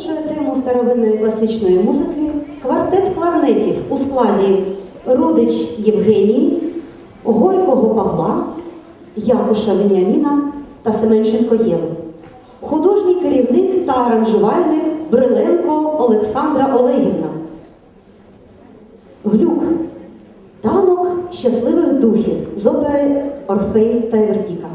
Продовжує тему старовинної класичної музики квартет кларнетів у складі Рудич Євгенії, Горького Павла, Якуша Веніаміна та Семенченко Єви. Художній керівник та аранжувальник Бриленко Олександра Олегівна. Глюк. Танок щасливих духів з опери Орфей та Вердіка.